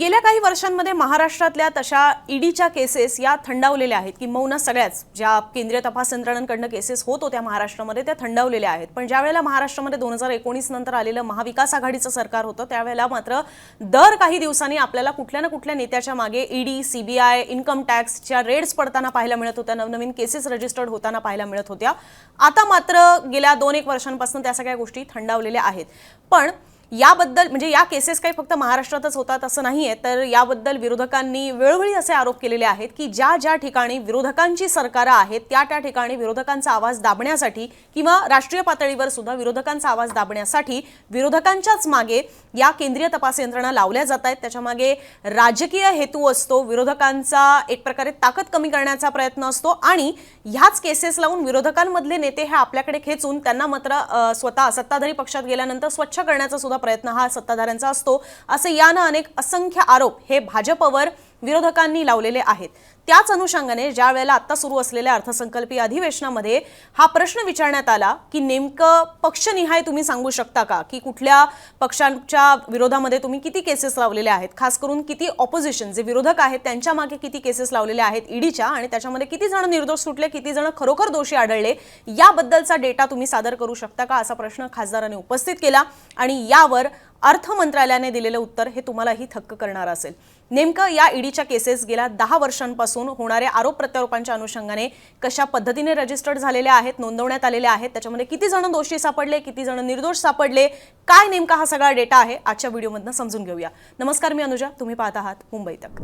गेल्या काही वर्षांमध्ये महाराष्ट्रातल्या तशा ईडीच्या केसेस या थंडावलेल्या आहेत किंबहुना सगळ्याच ज्या केंद्रीय तपास यंत्रणांकडनं केसेस होत होत्या महाराष्ट्रामध्ये त्या थंडावलेल्या आहेत. पण ज्यावेळेला महाराष्ट्रामध्ये दोन हजार एकोणीस नंतर आलेलं महाविकास आघाडीचं सरकार होतं त्यावेळेला मात्र दर काही दिवसांनी आपल्याला कुठल्या ना कुठल्या नेत्याच्या मागे ईडी सीबीआय इन्कम टॅक्सच्या रेड्स पडताना पाहायला मिळत होत्या नवनवीन केसेस रजिस्टर्ड होताना पाहायला मिळत होत्या. आता मात्र गेल्या दोन एक वर्षांपासून त्या सगळ्या गोष्टी थंडावलेल्या आहेत. पण याबद्दल म्हणजे या केसेस काही फक्त महाराष्ट्रातच होतात असं नाही आहे तर याबद्दल विरोधकांनी वेळोवेळी असे आरोप केलेले आहेत की ज्या ज्या ठिकाणी विरोधकांची सरकारं आहेत त्या त्या ठिकाणी विरोधकांचा आवाज दाबण्यासाठी किंवा राष्ट्रीय पातळीवर सुद्धा विरोधकांचा आवाज दाबण्यासाठी विरोधकांच्याच मागे या केंद्रीय तपास यंत्रणा लावल्या जात आहेत. त्याच्यामागे राजकीय हेतू असतो विरोधकांचा एक प्रकारे ताकद कमी करण्याचा प्रयत्न असतो आणि ह्याच केसेस लावून विरोधकांमधले नेते हे आपल्याकडे खेचून त्यांना मात्र स्वतः सत्ताधारी पक्षात गेल्यानंतर स्वच्छ करण्याचा सुद्धा प्रयत्न हा सत्ताधाऱ्यांचा असतो. असे यानं अनेक असंख्य आरोप हे भाजपवर विरोधकांनी लावलेले आहेत. त्याच अनुषंगाने ज्या वेळेला आता सुरू असलेल्या अर्थसंकल्पीय अधिवेशनामध्ये हा प्रश्न विचारण्यात आला की नेमकं पक्षनिहाय तुम्ही सांगू शकता का? की कुठल्या पक्षांच्या विरोधामध्ये तुम्ही किती केसेस लावलेल्या आहेत? खास करून किती ऑपोजिशन जे विरोधक आहेत त्यांच्या मागे किती केसेस लावलेल्या आहेत ईडीच्या आणि त्याच्यामध्ये किती जण निर्दोष सुटले किती जण खरोखर दोषी आढळले याबद्दलचा डेटा तुम्ही सादर करू शकता का? असा प्रश्न खासदाराने उपस्थित केला आणि यावर अर्थ मंत्रालयाने दिलेलं उत्तर हे तुम्हालाही थक्क करणार असेल. नेमकं या ईडीच्या केसेस गेल्या दहा वर्षांपासून होणाऱ्या आरोप प्रत्यारोपांच्या अनुषंगाने कशा पद्धतीने रजिस्टर्ड झालेल्या आहेत नोंदवण्यात आलेल्या आहेत त्याच्यामध्ये किती जण दोषी सापडले किती जण निर्दोष सापडले काय नेमका हा सगळा डेटा आहे आजच्या व्हिडिओमधनं समजून घेऊया. नमस्कार मी अनुजा. तुम्ही पाहत आहात मुंबई तक.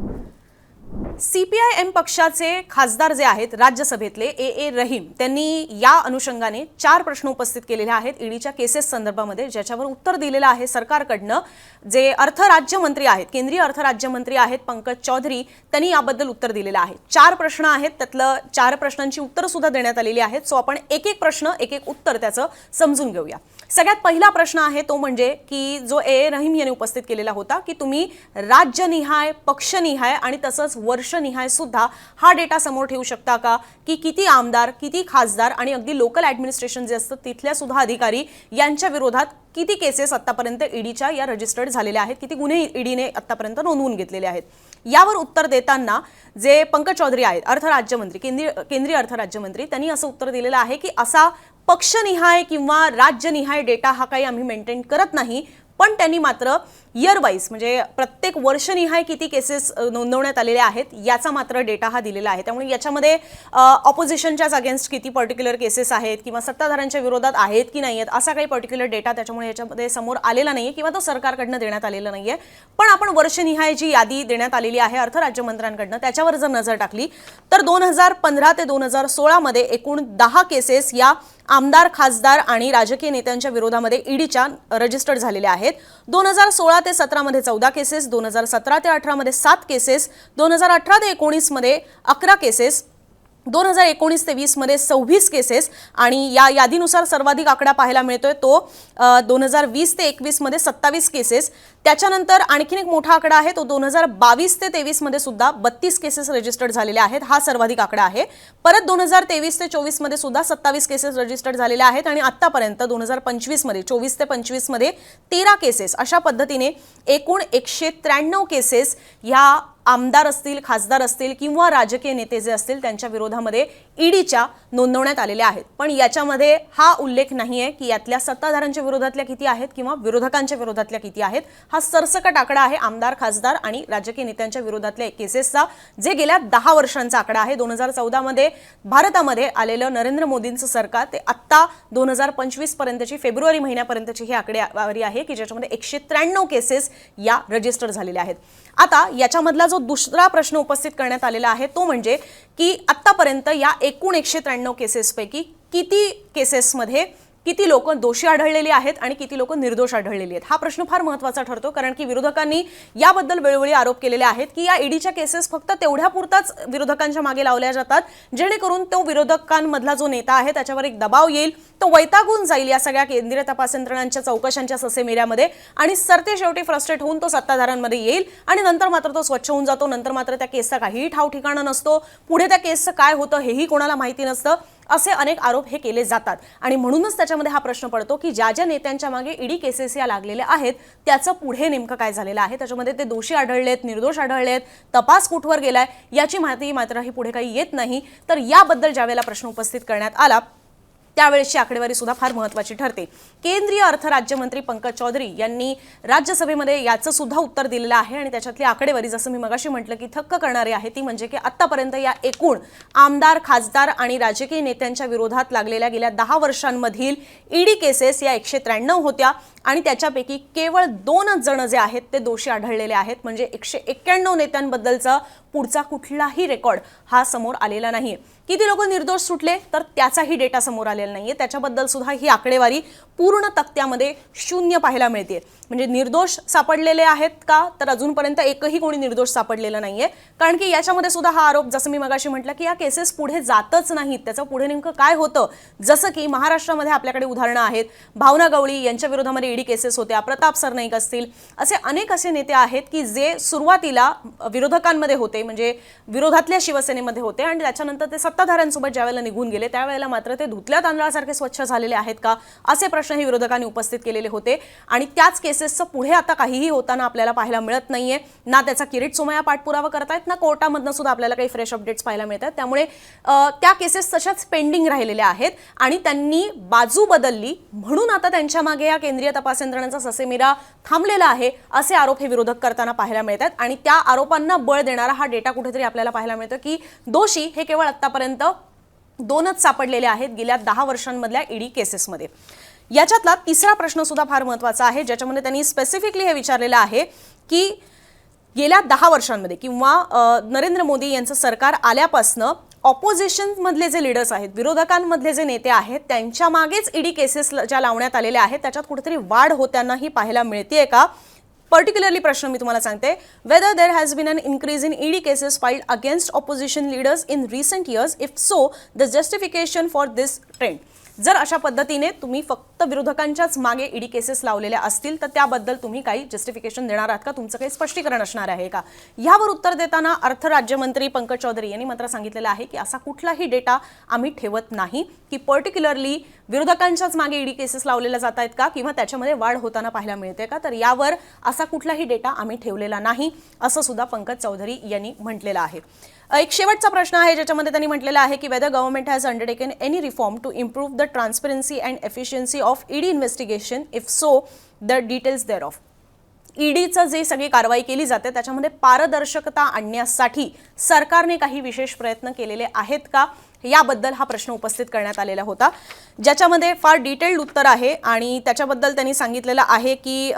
सीपीआय एम पक्षाचे खासदार जे आहेत राज्यसभेतले ए. ए. रहीम त्यांनी या अनुषंगाने चार प्रश्न उपस्थित केलेले आहेत ईडीच्या केसेस संदर्भामध्ये ज्याच्यावर उत्तर दिलेलं आहे सरकारकडनं. जे अर्थ राज्यमंत्री आहेत केंद्रीय अर्थ राज्यमंत्री आहेत पंकज चौधरी त्यांनी याबद्दल उत्तर दिलेलं आहे. चार प्रश्न आहेत त्यातलं चार प्रश्नांची उत्तरं सुद्धा देण्यात आलेली आहेत. सो आपण एक एक प्रश्न एक एक उत्तर त्याचं समजून घेऊया. सगळ्यात पहिला प्रश्न आहे तो म्हणजे की जो ए रहीम यांनी उपस्थित केलेला होता की तुम्ही राज्यनिहाय पक्षनिहाय आणि तसंच वर्षनिहाय सुद्धा हा डेटा समोर ठेवू शकता का? की किती आमदार किती खासदार आणि अगदी लोकल ॲडमिनिस्ट्रेशन जे असतं तिथल्या सुद्धा अधिकारी यांच्या विरोधात किती केसेस आतापर्यंत ईडीच्या या रजिस्टर्ड झालेल्या आहेत? किती गुन्हे ईडीने आतापर्यंत नोंदवून घेतलेले आहेत? यावर उत्तर देताना जे पंकज चौधरी आहेत अर्थ राज्यमंत्री केंद्रीय केंद्रीय अर्थ राज्यमंत्री त्यांनी असं उत्तर दिलेलं आहे की असा पक्षनिहाय किंवा राज्यनिहाय डेटा हा काही आम्ही मेंटेन करत नाही पण त्यांनी मात्र इयर वाईज म्हणजे प्रत्येक वर्षनिहाय किती केसेस नोंदवण्यात आलेल्या आहेत याचा मात्र डेटा हा दिलेला आहे. त्यामुळे याच्यामध्ये ऑपोजिशनच्याच अगेन्स्ट किती पर्टिक्युलर केसेस आहेत किंवा सत्ताधाऱ्यांच्या विरोधात आहेत की नाही आहेत असा काही पर्टिक्युलर डेटा त्याच्यामुळे याच्यामध्ये समोर आलेला नाही आहे किंवा तो सरकारकडनं देण्यात आलेला नाही आहे पण आपण वर्षनिहाय जी यादी देण्यात आलेली आहे अर्थ राज्यमंत्र्यांकडनं त्याच्यावर जर नजर टाकली तर दोन हजार पंधरा ते दोन हजार सोळामध्ये एकूण दहा केसेस या आमदार खासदार आणि राजकीय नेत्यांच्या विरोधामध्ये ईडीच्या रजिस्टर्ड झालेल्या आहेत. दोन हजार सोळा ते सतरामध्ये चौदा केसेस दोन हजार सतरा ते अठरामध्ये सात केसेस दोन हजार अठरा ते एकोणीसमध्ये अकरा केसेस दोन हजार एकोणीस ते वीसमध्ये सव्वीस केसेस आणि या यादीनुसार सर्वाधिक आकडा पाहायला मिळतोय तो दोन हजार वीस ते एकवीसमध्ये सत्तावीस केसेस त्याच्यानंतर आणखीन एक मोठा आकडा आहे तो दोन हजार बावीस ते तेवीसमध्ये सुद्धा बत्तीस केसेस रजिस्टर्ड झालेले आहेत हा सर्वाधिक आकडा आहे. परत दोन हजार तेवीस ते चोवीसमध्ये सुद्धा सत्तावीस केसेस रजिस्टर्ड झालेल्या आहेत आणि आत्तापर्यंत दोन हजार पंचवीसमध्ये चोवीस ते पंचवीसमध्ये तेरा केसेस अशा पद्धतीने एकूण एकशे त्र्याण्णव केसेस ह्या आमदार असतील खासदार असतील किंवा राजकीय नेते जे असतील त्यांच्या विरोधामध्ये ईडीच्या नोंदवण्यात आलेल्या आहेत. पण याच्यामध्ये हा उल्लेख नाही आहे की यातल्या सत्ताधाऱ्यांच्या विरोधातल्या किती आहेत किंवा विरोधकांच्या विरोधातल्या किती आहेत. हा सरसकट आकडा आहे आमदार खासदार आणि राजकीय नेत्यांच्या विरोधातल्या केसेसचा जे गेल्या दहा वर्षांचा आकडा आहे. दोन हजार चौदामध्ये भारतामध्ये आलेलं नरेंद्र मोदींचं सरकार ते आत्ता दोन हजार पंचवीस पर्यंतची फेब्रुवारी महिन्यापर्यंतची ही आकडेवारी आहे की ज्याच्यामध्ये एकशे त्र्याण्णव केसेस या रजिस्टर झालेल्या आहेत. आता याच्यामधला जो दुसरा प्रश्न उपस्थित करण्यात आलेला आहे तो म्हणजे की आत्तापर्यंत या एकूण एकशे त्र्याण्णव केसेसपैकी किती केसेसमध्ये किती लोक दोषी आढळलेली आहेत आणि किती लोक निर्दोष आढळलेली आहेत? हा प्रश्न फार महत्त्वाचा ठरतो कारण की विरोधकांनी याबद्दल वेळोवेळी आरोप केलेले आहेत की या ईडीच्या केसेस फक्त तेवढ्या पुरताच विरोधकांच्या मागे लावल्या जातात जेणेकरून तो विरोधकांमधला जो नेता आहे त्याच्यावर एक दबाव येईल तो वैतागून जाईल या सगळ्या केंद्रीय तपास यंत्रणांच्या चौकशांच्या ससेमेऱ्यामध्ये आणि सरते शेवटी फ्रस्ट्रेट होऊन तो सत्ताधाऱ्यांमध्ये येईल आणि नंतर मात्र तो स्वच्छ होऊन जातो नंतर मात्र त्या केसचा काहीही ठाव ठिकाणं नसतो. पुढे त्या केसचं काय होतं हेही कोणाला माहिती नसतं. असे अनेक आरोप हे केले जातात. आणि म्हणूनच त्याच्यामध्ये हा प्रश्न पडतो की ज्या ज्या नेत्यांच्या मागे ईडी केसेस या लागलेल्या आहेत त्याचं पुढे नेमकं काय झालेलं आहे? त्याच्यामध्ये ते दोषी आढळलेत निर्दोष आढळलेत तपास कुठवर गेलाय याची माहिती मात्र ही पुढे काही येत नाही. तर याबद्दल ज्यावेळेला प्रश्न उपस्थित करण्यात आला त्यावेळेसची आकडेवारी सुद्धा फार महत्वाची ठरते. केंद्रीय अर्थ राज्यमंत्री पंकज चौधरी यांनी राज्यसभेमध्ये याचं सुद्धा उत्तर दिलेलं आहे आणि त्याच्यातली आकडेवारी जसं मी मगाशी म्हटलं की थक्क करणारी आहे ती म्हणजे की आतापर्यंत या एकूण आमदार खासदार आणि राजकीय नेत्यांच्या विरोधात लागलेल्या गेल्या दहा वर्षांमधील ईडी केसेस या एकशे त्र्याण्णव होत्या आणि त्याच्यापैकी केवळ दोनच जण जे आहेत ते दोषी आढळलेले आहेत. म्हणजे एकशे एक्क्याण्णव नेत्यांबद्दलचं पुढचा कुठलाही रेकॉर्ड हा समोर आलेला नाहीये. किती लोक निर्दोष सुटले तर त्याचाही डेटा समोर आलेला नाहीये. त्याच्याबद्दल सुद्धा ही आकडेवारी पूर्ण तक्त्यामध्ये शून्य पाहायला मिळते. म्हणजे निर्दोष सापडलेले आहेत का? तर अजूनपर्यंत एकही कोणी निर्दोष सापडलेलं नाहीये. कारण की याच्यामध्ये सुद्धा हा आरोप जसं मी मगाशी म्हटलं की या केसेस पुढे जातच नाहीत. त्याचं पुढे नेमकं काय होतं? जसं की महाराष्ट्रामध्ये आपल्याकडे उदाहरणं आहेत. भावना गवळी यांच्या विरोधामध्ये ईडी केसेस होत्या. प्रताप सरनाईक असतील. असे अनेक असे नेते आहेत की जे सुरुवातीला विरोधकांमध्ये होते. म्हणजे विरोधातल्या शिवसेनेमध्ये होते आणि त्याच्यानंतर ते सत्ताधाऱ्यांसोबत ज्यावेळेला निघून गेले त्यावेळेला मात्र ते धुतल्या तांदळासारखे स्वच्छ झालेले आहेत का? असे प्रश्न प्रश्नही विरोधकांनी उपस्थित केलेले होते. आणि त्याच केसेसचं पुढे आता काहीही होताना आपल्याला पाहायला मिळत नाहीये. ना त्याचा किरीट सोमया पाठपुरावा करतायत ना कोर्टामधनं सुद्धा आपल्याला काही फ्रेश अपडेट्स पाहायला मिळतात त्यामुळे त्या केसेस तशाच पेंडिंग राहिलेल्या आहेत आणि त्यांनी बाजू बदलली म्हणून आता त्यांच्या मागे या केंद्रीय तपास यंत्रणेचा ससेमिरा थांबलेला आहे असे आरोप हे विरोधक करताना पाहायला मिळतात आणि त्या आरोपांना बळ देणारा हा डेटा कुठेतरी आपल्याला पाहायला मिळतो की दोषी हे केवळ आतापर्यंत दोनच सापडलेले आहेत गेल्या दहा वर्षांमधल्या ईडी केसेसमध्ये याच्यातला तिसरा प्रश्न सुद्धा फार महत्त्वाचा आहे ज्याच्यामध्ये त्यांनी स्पेसिफिकली हे विचारलेलं आहे की गेल्या दहा वर्षांमध्ये किंवा नरेंद्र मोदी यांचं सरकार आल्यापासनं ऑपोजिशनमधले जे लीडर्स आहेत विरोधकांमधले जे नेते आहेत त्यांच्या मागेच ईडी केसेस ज्या लावण्यात आलेल्या आहेत त्याच्यात कुठेतरी वाढ होताना ही पाहायला मिळते का? पर्टिक्युलरली प्रश्न मी तुम्हाला सांगते whether there has been an increase in ED cases filed against opposition leaders in recent years if so the justification for this trend जर अशा पद्धतीने तुम्ही फक्त विरोधकांच्याच मागे ईडी केसेस लावलेल्या असतील तर त्याबद्दल तुम्ही काही जस्टिफिकेशन देणार आहात का? तुमचं काही स्पष्टीकरण असणार आहे का? यावर उत्तर देताना अर्थ राज्यमंत्री पंकज चौधरी यांनी मात्र सांगितलेलं आहे की असा कुठलाही डेटा आम्ही ठेवत नाही की पर्टिक्युलरली विरोधकांच्याच मागे ईडी केसेस लावलेल्या जात आहेत का? किंवा त्याच्यामध्ये वाढ होताना पाहायला मिळते का? तर यावर असा कुठलाही डेटा आम्ही ठेवलेला नाही असं सुद्धा पंकज चौधरी यांनी म्हटलेलं आहे. एक शेवटचा प्रश्न आहे ज्याच्यामध्ये त्यांनी म्हटलेलं आहे की whether government has undertaken any reform to improve the transparency and efficiency of ED investigation if so the details there of ईडीचं जे सगळी कारवाई केली जाते त्याच्यामध्ये पारदर्शकता आणण्यासाठी सरकारने काही विशेष प्रयत्न केलेले आहेत का? याबद्दल हा प्रश्न उपस्थित करण्यात आलेला होता. ज्याच्यामध्ये फार डिटेल्ड उत्तर आहे आणि त्याच्याबद्दल त्यांनी सांगितलेलं आहे की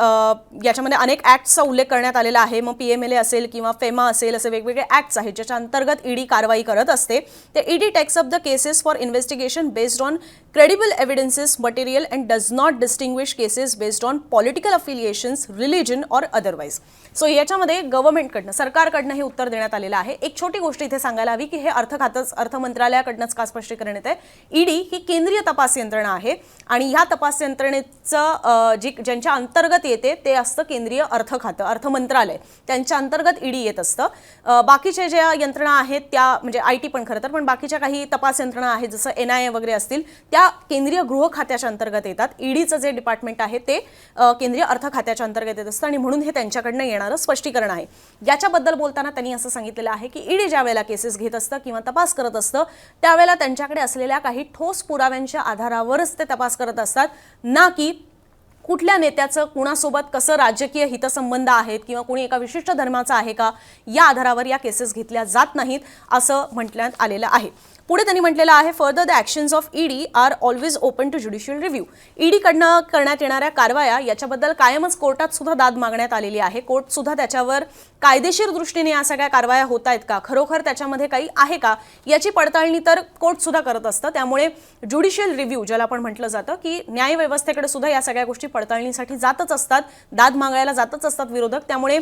याच्यामध्ये अनेक ॲक्ट्सचा उल्लेख करण्यात आलेला आहे. मग पी एम एल ए असेल किंवा फेमा असेल असे वेगवेगळे ॲक्ट्स आहेत ज्याच्या अंतर्गत ईडी कारवाई करत असते. ते ED takes up the cases for investigation based on credible evidences material and does not distinguish cases based on political affiliations religion or otherwise so याच्यामध्ये गव्हर्नमेंटकडनं सरकारकडनं हे उत्तर देण्यात आलेलं आहे. एक छोटी गोष्ट इथे सांगायला हवी की हे अर्थ खातंच अर्थ मंत्रालयाकडनंच का स्पष्टीकरण येत आहे? ईडी ही केंद्रीय तपास यंत्रणा आहे. आणि ह्या तपास यंत्रणेचं जी ज्यांच्या अंतर्गत येते ते असतं केंद्रीय अर्थ खातं अर्थ मंत्रालय. त्यांच्या अंतर्गत ईडी येत असतं. बाकीच्या ज्या यंत्रणा आहेत त्या म्हणजे आय टी पण खरं तर पण बाकीच्या काही तपास यंत्रणा आहेत जसं एन आय ए वगैरे असतील त्या केंद्रीय गृह खात्याच्या अंतर्गत येतात. ईडीचं जे डिपार्टमेंट आहे ते केंद्रीय अर्थ खात्याच्या अंतर्गत येत असतं आणि म्हणून हे त्यांच्याकडनं येणारं स्पष्टीकरण आहे. याच्याबद्दल बोलताना त्यांनी असं सांगितलेलं आहे की ईडी ज्या वेळेला केसेस घेत असतं किंवा तपास करत असतं त्यावेळेला त्यांच्याकडे असलेल्या काही ठोस पुराव्यांच्या आधारावरच ते तपास करत असतात. ना की कुठल्या नेत्याचं कुणासोबत कसं राजकीय हितसंबंध आहेत किंवा कोणी एका विशिष्ट धर्माचा आहे का या आधारावर या केसेस घेतल्या जात नाहीत असं म्हटण्यात आलेलं आहे. पुढे त्यांनी म्हटलेलं आहे further the actions of ED are always open to judicial review ईडीकडनं करण्यात येणाऱ्या कारवाया याच्याबद्दल कायमच कोर्टात सुद्धा दाद मागण्यात आलेली आहे. कोर्ट सुद्धा त्याच्यावर कायदेशीर दृष्टीने या सगळ्या कारवाया होत आहेत का? खरोखर त्याच्यामध्ये काही आहे का? याची पडताळणी तर कोर्ट सुद्धा करत असतं. त्यामुळे ज्युडिशियल रिव्ह्यू ज्याला आपण म्हटलं जातं की न्यायव्यवस्थेकडे सुद्धा या सगळ्या गोष्टी पडताळणीसाठी जातच असतात दाद मागायला जातच असतात विरोधक. त्यामुळे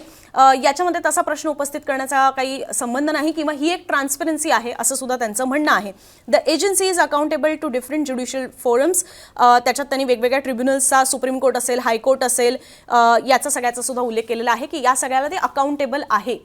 याच्यामध्ये तसा प्रश्न उपस्थित करण्याचा काही संबंध नाही किंवा ही एक ट्रान्सपरन्सी आहे असं सुद्धा त्यांचं म्हणणं आहे. The agency is accountable to different judicial forums त्याच्यात त्यांनी वेगवेगळ्या ट्रिब्युनल्सचा सुप्रीम कोर्ट असेल हायकोर्ट असेल याचा सगळ्याचा सुद्धा उल्लेख केलेला आहे की या सगळ्याला ते अकाउंटेबल आहे.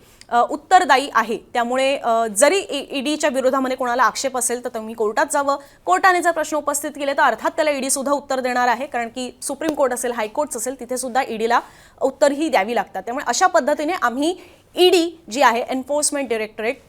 उत्तरदायी आहे. त्यामुळे जरी ईडीच्या विरोधामध्ये कोणाला आक्षेप असेल तर तुम्ही कोर्टात जावं. कोर्टाने जर प्रश्न उपस्थित केले तर अर्थात त्याला ईडी सुद्धा उत्तर देणार आहे. कारण की सुप्रीम कोर्ट असेल हायकोर्ट असेल तिथे सुद्धा ईडीला उत्तरही द्यावी लागतात. त्यामुळे अशा पद्धतीने आम्ही ईडी जी आहे एन्फोर्समेंट डिरेक्टरेट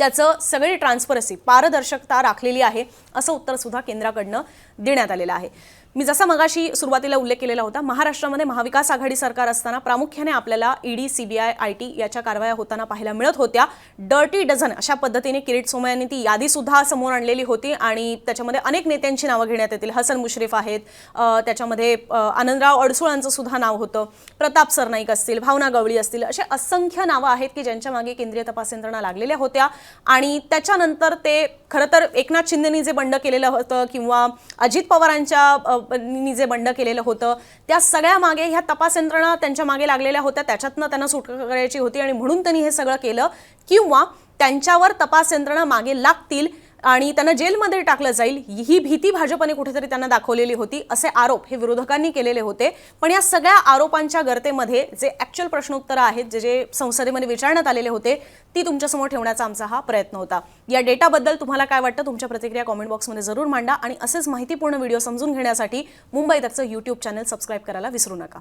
त्याचं सगळी ट्रान्सपरन्सी पारदर्शकता राखलेली आहे असं उत्तर सुद्धा केंद्राकडनं देण्यात आलेलं आहे. मी जसा मगाशी सुरुवातीला उल्लेख केलेला होता महाराष्ट्रामध्ये महाविकास आघाडी सरकार असताना प्रामुख्याने आपल्याला ईडी सीबीआय आय टी याच्या कारवाया होताना पाहायला मिळत होत्या. डर्टी डझन अशा पद्धतीने किरीट सोमयांनी यांनी ती यादी सुद्धा समोर आणलेली होती आणि त्याच्यामध्ये अनेक नेत्यांची नावं घेण्यात येतील. हसन मुश्रीफ आहेत त्याच्यामध्ये आनंदराव अडसुळांचं सुद्धा नाव होतं. प्रताप सरनाईक असतील भावना गवळी असतील असे असंख्य नावं आहेत की ज्यांच्या मागे केंद्रीय तपास यंत्रणा लागलेल्या होत्या. आणि त्याच्यानंतर ते खरं तर एकनाथ शिंदेनी जे बंड केलेलं होतं किंवा अजित पवारांच्या नी जे बंड केलेलं होतं त्या सगळ्या मागे ह्या तपास यंत्रणा त्यांच्या मागे लागलेल्या होत्या त्याच्यातनं त्यांना सुटका करायची होती आणि म्हणून त्यांनी हे सगळं केलं. किंवा त्यांच्यावर तपास यंत्रणा मागे लागतील आणि त्यांना जेलमध्ये टाकलं जाईल ही भीती भाजपने कुठेतरी त्यांना दाखवलेली होती असे आरोप हे विरोधकांनी केलेले होते. पण या सगळ्या आरोपांच्या गर्तेमध्ये जे ॲक्च्युअल प्रश्नोत्तरं आहेत जे जे संसदेमध्ये विचारण्यात आलेले होते ती तुमच्यासमोर ठेवण्याचा आमचा हा प्रयत्न होता. या डेटाबद्दल तुम्हाला काय वाटतं तुमच्या प्रतिक्रिया कॉमेंट बॉक्समध्ये जरूर मांडा आणि असेच माहितीपूर्ण व्हिडिओ समजून घेण्यासाठी मुंबई तकचं यूट्यूब चॅनल सबस्क्राईब करायला विसरू नका.